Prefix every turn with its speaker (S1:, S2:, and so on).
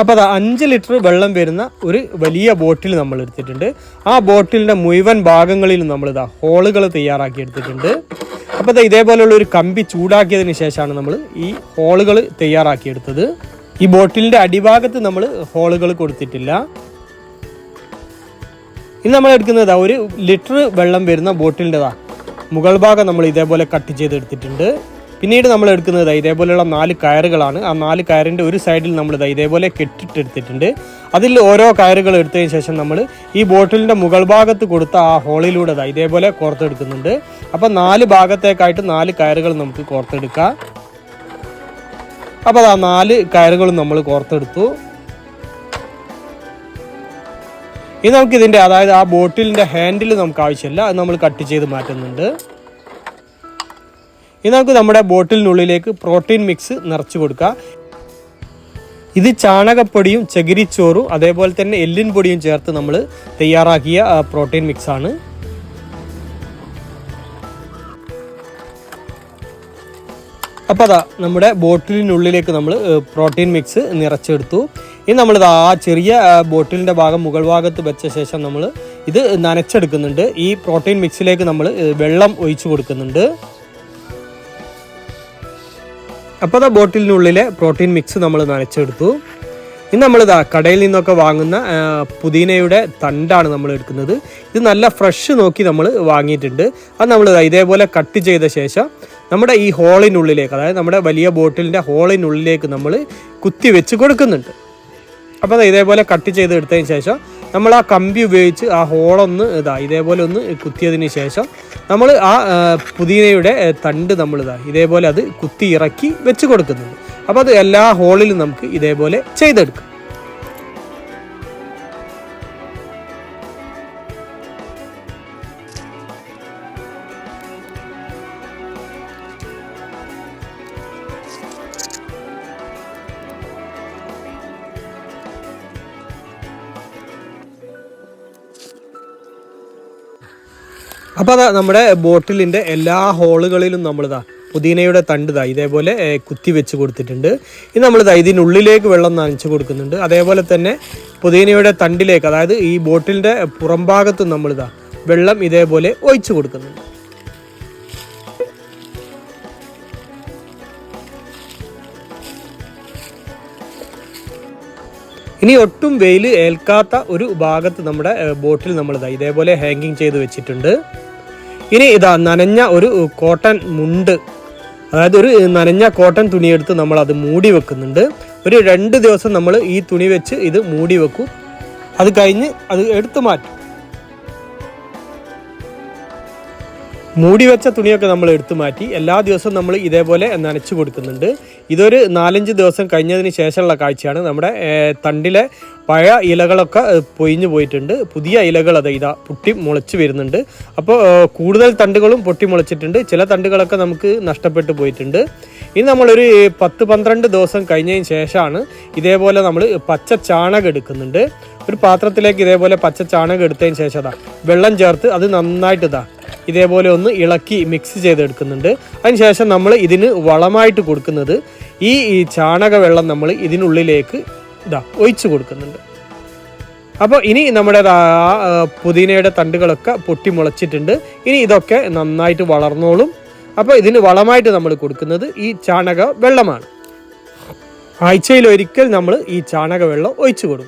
S1: അപ്പോൾ അത് അഞ്ച് ലിറ്റർ വെള്ളം വരുന്ന ഒരു വലിയ ബോട്ടിൽ നമ്മൾ എടുത്തിട്ടുണ്ട്. ആ ബോട്ടിലിന്റെ മുഴുവൻ ഭാഗങ്ങളിൽ നമ്മൾ ഇതാ ഹോളുകൾ തയ്യാറാക്കി എടുത്തിട്ടുണ്ട്. അപ്പോൾ ഇത് ഇതേപോലെയുള്ള ഒരു കമ്പി ചൂടാക്കിയതിന് ശേഷമാണ് നമ്മൾ ഈ ഹോളുകൾ തയ്യാറാക്കിയെടുത്തത് ഈ ബോട്ടിലിന്റെ അടിഭാഗത്ത് നമ്മൾ ഹോളുകൾ കൊടുത്തിട്ടില്ല. ഇന്ന് നമ്മൾ എടുക്കുന്നത് ഒരു ലിറ്റർ വെള്ളം വരുന്ന ബോട്ടിലിന്റെതാ മുകൾ ഭാഗം നമ്മൾ ഇതേപോലെ കട്ട് ചെയ്ത് എടുത്തിട്ടുണ്ട്. പിന്നീട് നമ്മൾ എടുക്കുന്നത് ഇതേപോലെയുള്ള നാല് കയറുകളാണ്. ആ നാല് കയറിന്റെ ഒരു സൈഡിൽ നമ്മൾ ഇതേപോലെ കെട്ടിട്ടെടുത്തിട്ടുണ്ട്. അതിൽ ഓരോ കയറുകൾ എടുത്തതിന് ശേഷം നമ്മൾ ഈ ബോട്ടിലിന്റെ മുകൾ ഭാഗത്ത് കൊടുത്ത ആ ഹോളിലൂടെ ഇതേപോലെ കോർത്തെടുക്കുന്നുണ്ട്. അപ്പോൾ നാല് ഭാഗത്തേക്കായിട്ട് നാല് കയറുകൾ നമുക്ക് കോർത്തെടുക്കാം. അപ്പോൾ ആ നാല് കയറുകളും നമ്മൾ കോർത്തെടുത്തു. ഇനി നമുക്കിതിന്റെ അതായത് ആ ബോട്ടിലിന്റെ ഹാൻഡിൽ നമുക്ക് ആവശ്യമില്ല. അത് നമ്മൾ കട്ട് ചെയ്ത് മാറ്റുന്നുണ്ട്. ഇനി നമുക്ക് നമ്മുടെ ബോട്ടിലിനുള്ളിലേക്ക് പ്രോട്ടീൻ മിക്സ് നിറച്ചു കൊടുക്കുക ഇത് ചാണകപ്പൊടിയും ചകിരിച്ചോറും അതേപോലെ തന്നെ എല്ലിൻ പൊടിയും ചേർത്ത് നമ്മൾ തയ്യാറാക്കിയ പ്രോട്ടീൻ മിക്സ് ആണ് അപ്പോൾ അതാ നമ്മുടെ ബോട്ടിലിനുള്ളിലേക്ക് നമ്മൾ പ്രോട്ടീൻ മിക്സ് നിറച്ചെടുത്തു. ഇനി നമ്മളിത് ആ ചെറിയ ബോട്ടിലിന്റെ ഭാഗം മുകൾ ഭാഗത്ത് വെച്ച ശേഷം നമ്മൾ ഇത് നനച്ചെടുക്കുന്നുണ്ട്. ഈ പ്രോട്ടീൻ മിക്സിലേക്ക് നമ്മൾ വെള്ളം ഒഴിച്ചു കൊടുക്കുന്നുണ്ട്. അപ്പോൾ ആ ബോട്ടിലിനുള്ളിലെ പ്രോട്ടീൻ മിക്സ് നമ്മൾ നനച്ചെടുത്തു. ഇനി നമ്മളിതാ കടയിൽ നിന്നൊക്കെ വാങ്ങുന്ന പുതിനയുടെ തണ്ടാണ് നമ്മൾ എടുക്കുന്നത്. ഇത് നല്ല ഫ്രഷ് നോക്കി നമ്മൾ വാങ്ങിയിട്ടുണ്ട്. അത് നമ്മൾ ഇതേപോലെ കട്ട് ചെയ്ത ശേഷം നമ്മുടെ ഈ ഹോളിനുള്ളിലേക്ക് അതായത് നമ്മുടെ വലിയ ബോട്ടിലിന്റെ ഹോളിനുള്ളിലേക്ക് നമ്മൾ കുത്തി വെച്ച് കൊടുക്കുന്നുണ്ട്. അപ്പോൾ അത് ഇതേപോലെ കട്ട് ചെയ്ത് എടുത്തതിന് ശേഷം നമ്മൾ ആ കമ്പി ഉപയോഗിച്ച് ആ ഹോളൊന്ന് ഇതാ ഇതേപോലെ ഒന്ന് കുത്തിയതിന് ശേഷം നമ്മൾ ആ പുതിനയുടെ തണ്ട് നമ്മൾ ഇതാ ഇതേപോലെ അത് കുത്തി ഇറക്കി വെച്ച് കൊടുക്കുന്നുണ്ട്. അപ്പോൾ അത് എല്ലാ ഹോളിലും നമുക്ക് ഇതേപോലെ ചെയ്തെടുക്കാം. അപ്പോൾ അതാ നമ്മുടെ ബോട്ടിലിന്റെ എല്ലാ ഹോളുകളിലും നമ്മളിതാ പുതിനയുടെ തണ്ട് ഇതാ ഇതേപോലെ കുത്തി വെച്ച് കൊടുത്തിട്ടുണ്ട്. ഇത് നമ്മളിതാ ഇതിനുള്ളിലേക്ക് വെള്ളം നനച്ച് കൊടുക്കുന്നുണ്ട്. അതേപോലെ തന്നെ പുതിനയുടെ തണ്ടിലേക്ക് അതായത് ഈ ബോട്ടിലിന്റെ പുറംഭാഗത്ത് നമ്മളിതാ വെള്ളം ഇതേപോലെ ഒഴിച്ചു കൊടുക്കുന്നുണ്ട്. ഇനി ഒട്ടും വെയിൽ ഏൽക്കാത്ത ഒരു ഭാഗത്ത് നമ്മുടെ ബോട്ടിൽ നമ്മളിതാ ഇതേപോലെ ഹാങ്ങിങ് ചെയ്ത് വെച്ചിട്ടുണ്ട്. ഇനി ഇതാ നനഞ്ഞ ഒരു കോട്ടൺ മുണ്ട്. അതായത് ഒരു നനഞ്ഞ കോട്ടൺ തുണിയെടുത്ത് നമ്മൾ അത് മൂടി വെക്കുന്നുണ്ട്. ഒരു രണ്ട് ദിവസം നമ്മൾ ഈ തുണി വെച്ച് ഇത് മൂടി വെക്കും. അത് കഴിഞ്ഞ് അത് എടുത്തു മാറ്റും. മൂടി വെച്ച തുണിയൊക്കെ നമ്മൾ എടുത്തു മാറ്റി എല്ലാ ദിവസവും നമ്മൾ ഇതേപോലെ നനച്ചു കൊടുക്കുന്നുണ്ട്. ഇതൊരു നാലഞ്ച് ദിവസം കഴിഞ്ഞതിന് ശേഷമുള്ള കാഴ്ചയാണ്. നമ്മുടെ തണ്ടിലെ പഴയ ഇലകളൊക്കെ പൊയിഞ്ഞു പോയിട്ടുണ്ട്. പുതിയ ഇലകൾ അത് ഇതാ പൊട്ടി മുളച്ച് വരുന്നുണ്ട്. അപ്പോൾ കൂടുതൽ തണ്ടുകളും പൊട്ടി മുളച്ചിട്ടുണ്ട്. ചില തണ്ടുകളൊക്കെ നമുക്ക് നഷ്ടപ്പെട്ടു പോയിട്ടുണ്ട്. ഇനി നമ്മളൊരു പത്ത് പന്ത്രണ്ട് ദിവസം കഴിഞ്ഞതിന് ശേഷമാണ് ഇതേപോലെ നമ്മൾ പച്ച ചാണകം എടുക്കുന്നുണ്ട്. ഒരു പാത്രത്തിലേക്ക് ഇതേപോലെ പച്ച ചാണകം എടുത്തതിന് ശേഷം അതാ വെള്ളം ചേർത്ത് അത് നന്നായിട്ട് ഇതാ ഇതേപോലെ ഒന്ന് ഇളക്കി മിക്സ് ചെയ്തെടുക്കുന്നുണ്ട്. അതിനുശേഷം നമ്മൾ ഇതിന് വളമായിട്ട് കൊടുക്കുന്നത് ഈ ചാണക വെള്ളം നമ്മൾ ഇതിനുള്ളിലേക്ക് ഇതാ ഒഴിച്ചു കൊടുക്കുന്നുണ്ട്. അപ്പോൾ ഇനി നമ്മുടെ പുതിനയുടെ തണ്ടുകളൊക്കെ പൊട്ടി മുളച്ചിട്ടുണ്ട്. ഇനി ഇതൊക്കെ നന്നായിട്ട് വളർന്നോളും. അപ്പോൾ ഇതിന് വളമായിട്ട് നമ്മൾ കൊടുക്കുന്നത് ഈ ചാണക വെള്ളമാണ് ആഴ്ചയിൽ ഒരിക്കൽ നമ്മൾ ഈ ചാണക വെള്ളം ഒഴിച്ചു കൊടുക്കും.